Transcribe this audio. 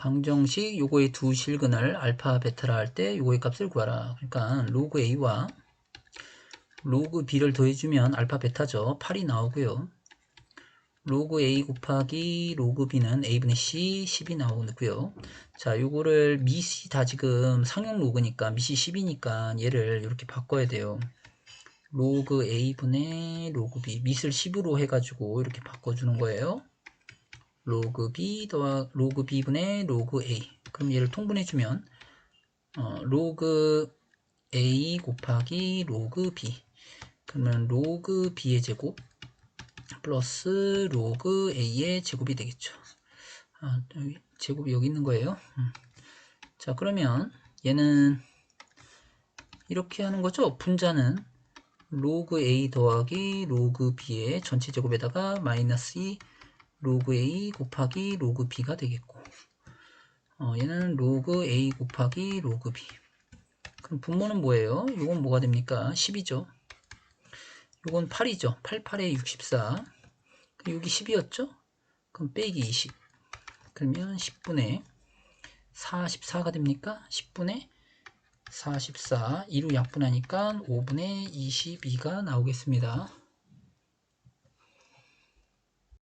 방정식 요거의 두 실근을 알파 베타라 할 때 요거의 값을 구하라. 그러니까 로그 A와 로그 B를 더해주면 알파 베타죠. 8이 나오고요. 로그 A 곱하기 로그 B는 A분의 C 10이 나오고요. 자, 요거를 미시 다 지금 상용 로그니까 미시 10이니까 얘를 이렇게 바꿔야 돼요. 로그 A분의 로그 B 밑을 10으로 해가지고 이렇게 바꿔주는 거예요. 로그 B 더하 로그 B분의 로그 A 그럼 얘를 통분해 주면 어, 로그 A 곱하기 로그 B 그러면 로그 B의 제곱 플러스 로그 A의 제곱이 되겠죠. 아, 여기 제곱이 여기 있는 거예요. 음. 자 그러면 얘는 이렇게 하는 거죠. 분자는 로그 A 더하기 로그 B의 전체 제곱에다가 마이너스 2 로그 A 곱하기 로그 B가 되겠고 어, 얘는 로그 A 곱하기 로그 B 그럼 분모는 뭐예요? 이건 뭐가 됩니까? 10이죠. 이건 8이죠. 8, 8에 64 여기 10이었죠? 그럼 빼기 20 그러면 10분의 44가 됩니까? 10분의 44 2로 약분하니까 5분의 22가 나오겠습니다.